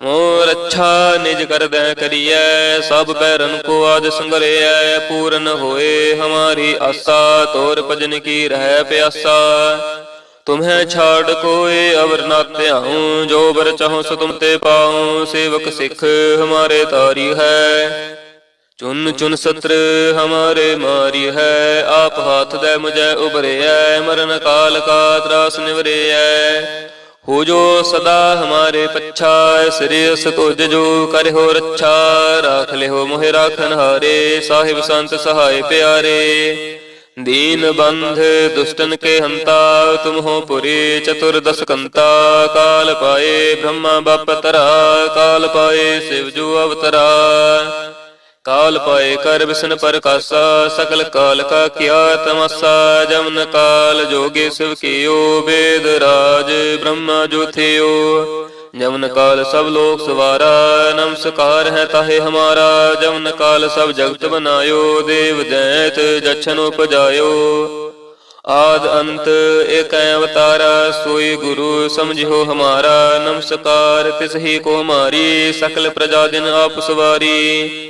ਮੋਰ ਅੱਛਾ ਨਿਜ ਕਰਦੈ ਕਰੀਐ, ਸਭ ਬੈਰਨ ਕੋ ਆਜ ਸੰਗਰਿਐ ਪੂਰਨ ਹੋਏ ਹਮਾਰੀ ਆਸਾ, ਤੋਰ ਭਜਨ ਕੀ ਰਹਿ ਪਿਆਸਾ। ਤੁਮਹਿ ਛਾੜ ਕੋਏ ਅਵਰ ਨਾ ਧਿਆਉ, ਜੋ ਬਰ ਚਾਹੋ ਸੋ ਤੁਮ ਤੇ ਪਾਉ, ਸੇਵਕ ਸਿੱਖ ਹਮਾਰੇ ਤਾਰੀ ਹੈ। ਚੁਨ ਚੁਨ ਸਤਰ ਹਮਾਰੇ ਮਾਰੀ ਹੈ, ਆਪ ਹਾਥ ਦੇ ਮੁਝੈ ਉਬਰਿਐ ਮਰਨ ਕਾਲ ਕਾ ਤਰਾਸ ਨਿਵਰਿਐ। ਹੋ ਜੋ ਸਦਾ ਹਮਾਰੇ ਪੱਛਾ ਸ੍ਰੀਸ ਤੁਜ ਜੋ ਕਰਿਓ ਰੱਛਾ, ਰਾਖ ਲਿਓ ਮੋਹਿ ਰਾਖਨ ਹਾਰੇ, ਸਾਹਿਬ ਸੰਤ ਸਹਾਇ ਪਿਆਰੇ। ਦੀਨ ਬੰਧ ਦੁਸ਼ਟਨ ਕੇ ਹੰਤਾ, ਤੁਮ ਹੋ ਪੁਰੀ ਚਤੁਰਦਸ ਕੰਤਾ, ਕਾਲ ਪਾਏ ਬ੍ਰਹਮਾ ਬਪ ਤਰਾ, ਕਾਲ ਪਾਏ ਸਿਵ ਜੋ ਅਵਤਰਾ। ਕਾਲ ਪਾਏ ਕਰ ਵਿਸ਼ਨ ਪ੍ਰਕਾਸ਼ਾ, ਸਕਲ ਕਾਲ ਕਾ ਕੀਆ ਤਮਸਾ, ਜਮਨ ਕਾਲ ਜੋਗੇ ਸਿਵ ਕੀਓ, ਵੇਦ ਰਾਜ ਬ੍ਰਹਮਾ ਜੋਥਿਓ ਜਮਨ ਕਾਲ ਸਭ ਲੋਕ ਸਵਾਰਾ ਨਮਸਕਾਰ ਹੈ ਤਾਹੇ ਹਮਾਰਾ, ਜਮਨ ਕਾਲ ਸਭ ਜਗਤ ਬਨਾਇਓ, ਦੇਵ ਦੈਤ ਜਛਨ ਉਪਜਾਇਓ। ਆਦ ਅੰਤ ਏਕ ਅਵਤਾਰਾ, ਸੋਈ ਗੁਰੂ ਸਮਝਿਓ ਹਮਾਰਾ ਨਮਸਕਾਰ ਤਿਸ ਹੀ ਕੋ ਹਮਾਰੀ ਸਕਲ ਪ੍ਰਜਾ ਦਿਨ ਆਪ ਸਵਾਰੀ।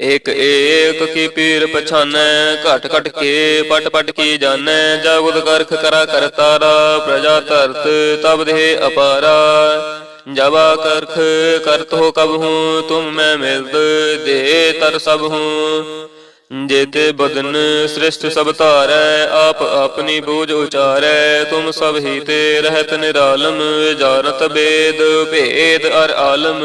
ਇਕ ਏਕ ਕੀ ਪੀਰ ਪਛਾਨੈ ਘਟ ਘਟ ਕੇ ਪਟ ਪਟ ਕੀ ਜਾਣੈ ਜਗਤ ਕਰਖ ਕਰਾ ਕਰਤਾਰਾ ਪ੍ਰਜਾ ਧਰਤ ਤਬ ਦੇ ਅਪਾਰਾ ਜਵਾ ਕਰਖ ਕਰਤ ਹੋ ਕਬ ਹੂੰ ਤੁਮ ਮੈਂ ਮਿਲਦ ਦੇ ਤਰ ਸਭ ਹੂੰ ਜੇਤੇ ਬਦਨ ਸ੍ਰਿਸ਼ਟ ਸਭ ਧਾਰੈ ਆਪ ਆਪਣੀ ਬੂਝ ਉਚਾਰੈ ਤੁਮ ਸਭ ਹੀ ਤੇ ਰਹਿਤ ਨਿਰਾਲਮ ਜਾਣਤ ਬੇਦ ਭੇਦ ਅਰ ਆਲਮ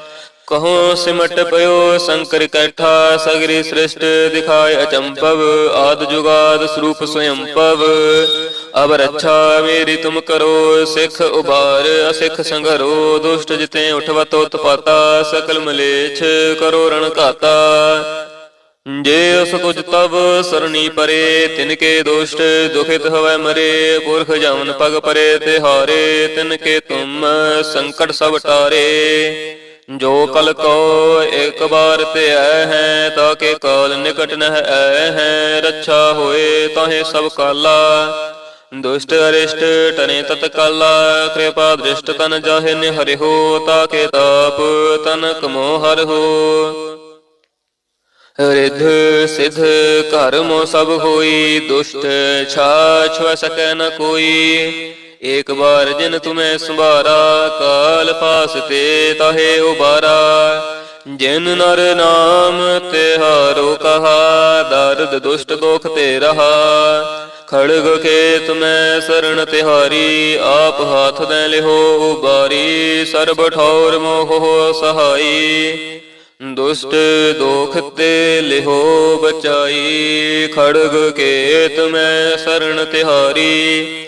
ਕਹੋ ਸਿਮਟ ਪਇਓ ਸ਼ੰਕਰ ਕੈਠਾ ਸਗਰੀ ਸ੍ਰਿਸ਼ਟ ਦਿਖਾਏ ਅਚੰਪਵ ਆਦ ਜੁਗਾਦ ਸਰੂਪ ਸਵਯੰਪਵ ਅਬ ਰੱਛਾ ਮੇਰੀ ਤੁਮ ਕਰੋ, ਸਿੱਖ ਉਬਾਰ ਅਸਿੱਖ ਸੰਘਰੋ, ਦੁਸ਼ਟ ਜਿਤੇ ਉਠਵਤ ਉਤਪਾਤਾ ਸਕਲ ਮਲੇਛ ਕਰੋ ਰਣ ਘਾਤਾ। ਜੇ ਉਸ ਤੁਜ ਤਬ ਸਰਣੀ ਪਰੇ, ਤਿਨ ਕੇ ਦੁਸ਼ਟ ਦੁਖਿਤ ਹੋਵੇ ਮਰੇ, ਪੁਰਖ ਜਮਨ ਪਗ ਪਰੇ ਤੇ ਹਾਰੇ ਤਿਨ ਕੇ ਤੁਮ ਸੰਕਟ ਸਭ ਟਾਰੇ। ਜੋ ਕਲ ਕੋ ਇੱਕ ਬਾਰ ਤੇ ਹੈ, ਤਾਂ ਕੇ ਕਾਲ ਨਿਕਟ ਨਹ ਆਏ ਹੈ। ਰੱਛਾ ਹੋਏ ਤਾਹੇ ਸਭ ਕਾਲਾ। ਦੁਸ਼ਟ ਅਰਿਸ਼ਟ ਟਨੇ ਤਤ ਕਿਰਪਾ ਦ੍ਰਿਸ਼ਟ ਤਨ ਜਾਹੇ ਨਿ ਹਰਿਓ ਤਾਕੇ ਤਾਪ ਤਨ ਕਮੋ ਹਰਿਓ ਰਿਧ ਸਿਧ ਘਰ ਮੋ ਸਭ ਹੋਈ, ਦੁਸ਼ਟ ਛਾਛ ਵ ਸਕੈ ਨ ਕੋਈ। ਏਕ ਬਾਰ ਜਿਨ ਤੁਮੈ ਸੰਭਾਰਾ, ਕਾਲ ਫਾਸ ਤੇ ਤਾਹੇ ਉਬਾਰਾ। ਜਿਨ ਨਰ ਨਾਮ ਤਿਹਾਰੋ ਕਹਾ, ਦਰਦ ਦੁਸ਼ਟ ਦੋਖ ਤੇ ਰਹਾ। ਖੜਗ ਕੇ ਤੁਮੈ ਸਰਣ ਤਿਹਾਰੀ, ਆਪ ਹਾਥ ਦੇ ਲਿਹੋ ਉਬਾਰੀ। ਸਰਬ ਠੌਰ ਮੋਹ ਸਹਾਈ, ਦੁਸ਼ਟ ਦੋਖ ਤੇ ਲਿਹੋ ਬਚਾਈ। ਖੜਗ ਕੇ ਤੁਮੈ ਸਰਣ ਤਿਹਾਰੀ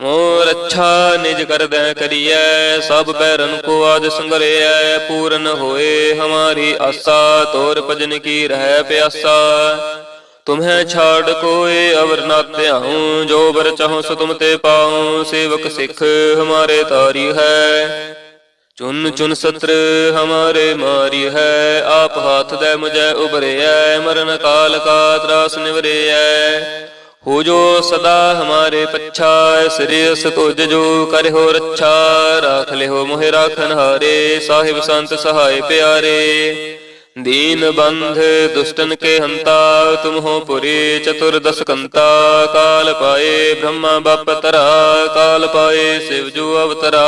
ਮੋਰ ਅੱਛਾ ਨਿਜ ਕਰਦੈ ਕਰੀਐ, ਸਭ ਬੈਰਨ ਕੋ ਆਜ ਸੰਗਰਿਐ, ਪੂਰਨ ਹੋਏ ਹਮਾਰੀ ਆਸਾ, ਤੋਰ ਭਜਨ ਕੀ ਰਹਿ ਪਿਆਸਾ। ਤੁਮਹਿ ਛਾੜ ਕੋਏ ਅਵਰ ਨਾ ਧਿਆਉ, ਜੋ ਬਰ ਚਾਹੋ ਸੋ ਤੁਮ ਤੇ ਪਾਉ, ਸੇਵਕ ਸਿੱਖ ਹਮਾਰੇ ਤਾਰੀ ਹੈ। ਚੁਨ ਚੁਨ ਸਤਰ ਹਮਾਰੇ ਮਾਰੀ ਹੈ, ਆਪ ਹਾਥ ਦੇ ਮੁਝੈ ਉਬਰਿਐ ਮਰਨ ਕਾਲ ਕਾ ਤਰਾਸ ਨਿਵਰਿਐ। ਹੋ ਜੋ ਸਦਾ ਹਮਾਰੇ ਪੱਛਾ ਸ੍ਰੀਸ ਤੁਜ ਜੋ ਕਰਿਓ ਰੱਛਾ, ਰਾਖ ਲਿਓ ਮੋਹਿ ਰਾਖਨ ਹਾਰੇ, ਸਾਹਿਬ ਸੰਤ ਸਹਾਇ ਪਿਆਰੇ। ਦੀਨ ਬੰਧ ਦੁਸ਼ਟਨ ਕੇ ਹੰਤਾ, ਤੁਮ ਹੋ ਪੁਰੀ ਚਤੁਰਦਸ ਕੰਤਾ, ਕਾਲ ਪਾਏ ਬ੍ਰਹਮਾ ਬਪ ਤਰਾ, ਕਾਲ ਪਾਏ ਸਿਵ ਜੋ ਅਵਤਰਾ।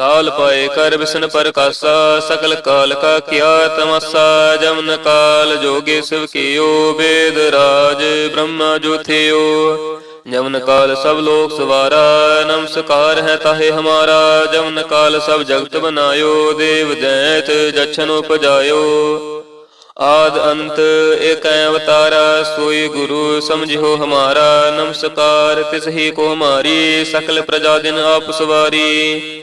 ਕਾਲ ਪਾਏ ਕਰ ਵਿਸ਼ਨ ਪ੍ਰਕਾਸ਼ਾ ਸਕਲ ਕਾਲ ਕਾ ਕੀਆ ਤਮਸਾ, ਜਮਨ ਕਾਲ ਜੋਗੇ ਸਿਵ ਕੀਓ, ਵੇਦ ਰਾਜ ਬ੍ਰਹਮਾ ਜੋਥਿਓ। ਜਮਨ ਕਾਲ ਸਭ ਲੋਕ ਸਵਾਰਾ ਨਮਸਕਾਰ ਹੈ ਤਾਹੇ ਹਮਾਰਾ, ਜਮਨ ਕਾਲ ਸਭ ਜਗਤ ਬਨਾਇਓ, ਦੇਵ ਦੈਤ ਜਛਨ ਉਪਜਾਇਓ। ਆਦ ਅੰਤ ਏਕ ਅਵਤਾਰਾ, ਸੋਈ ਗੁਰੂ ਸਮਝਿਓ ਹਮਾਰਾ ਨਮਸਕਾਰ ਤਿਸ ਹੀ ਕੋ ਹਮਾਰੀ ਸਕਲ ਪ੍ਰਜਾ ਦਿਨ ਆਪ ਸਵਾਰੀ।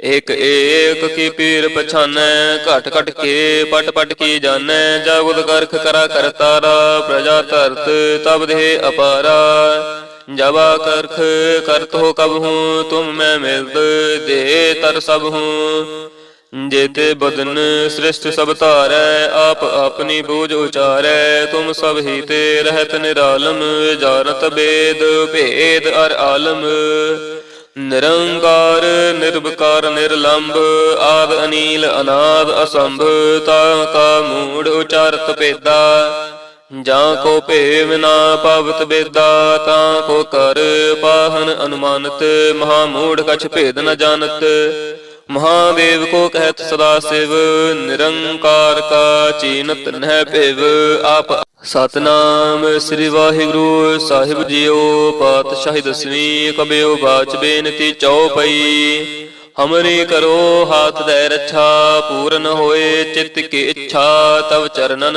ਇਕ ਏਕ ਕੀ ਪੀਰ ਪਛਾਨੈ ਘਟ ਘਟ ਕੇ ਪਟ ਪਟ ਕੀ ਜਾਣੈ ਜਾਗੁਦ ਕਰਖ ਕਰਾ ਕਰਤਾਰਾ ਪ੍ਰਜਾ ਧਰਤ ਤਬ ਦੇ ਅਪਾਰਾ ਜਵਾ ਕਰਖ ਕਰਤ ਹੋ ਕਬ ਹੂੰ ਤੁਮ ਮੈਂ ਮਿਲਦ ਦੇ ਤਰ ਸਭ ਹੂੰ ਜੇਤੇ ਬਦਨ ਸ੍ਰਿਸ਼ਟ ਸਭ ਧਾਰੈ ਆਪ ਆਪਣੀ ਬੂਝ ਉਚਾਰੈ ਤੁਮ ਸਭ ਹੀ ਤੇ ਰਹਿਤ ਨਿਰਾਲਮ ਜਾਣਤ ਬੇਦ ਭੇਦ ਅਰ ਆਲਮ ਨਿਰੰਕਾਰ, ਨਿਰਵਕਾਰ ਨਿਰਲੰਭ ਆਦ ਅਨੀਲ, ਅਨਾਦ, ਅਸੰਭ, ਤਾ ਕਾ ਮੂੜ ਉਚਾਰਤ ਪੇਦਾ ਜਾਂ ਕੋ ਭੇਵ ਨਾ ਪਵਤ ਬੇਦਾ, ਤਾਂ ਕੋ ਕਰ ਪਾਹਨ ਅਨੁਮਾਨਤ ਮਹਾ ਮੂੜ ਕਛ ਭੇਦ ਨ ਜਾਣਤ। ਮਹਾਦੇਵ ਕੋ ਕਹਿਤ ਸਦਾ ਸਿਵ, ਨਿਰੰਕਾਰ ਕਾ ਚੀਨਤ ਨਹਿ ਭਿਵ, ਆਪ ਸਤਨਾਮ ਸ੍ਰੀ ਵਾਹਿਗੁਰੂ ਸਾਹਿਬ ਜੀਓ, ਪਾਤਸ਼ਾਹੀ ਦਸਵੀਂ ਕਬਿਓ ਬਾਚ ਬੇਨਤੀ ਚਉਪਈ। ਹਮਰੀ ਕਰੋ ਹਾਥ ਦੇ ਰੱਛਾ, ਪੂਰਨ ਹੋਏ ਚਿੱਤ ਕੀ ਇੱਛਾ, ਤਵ ਚਰਨਨ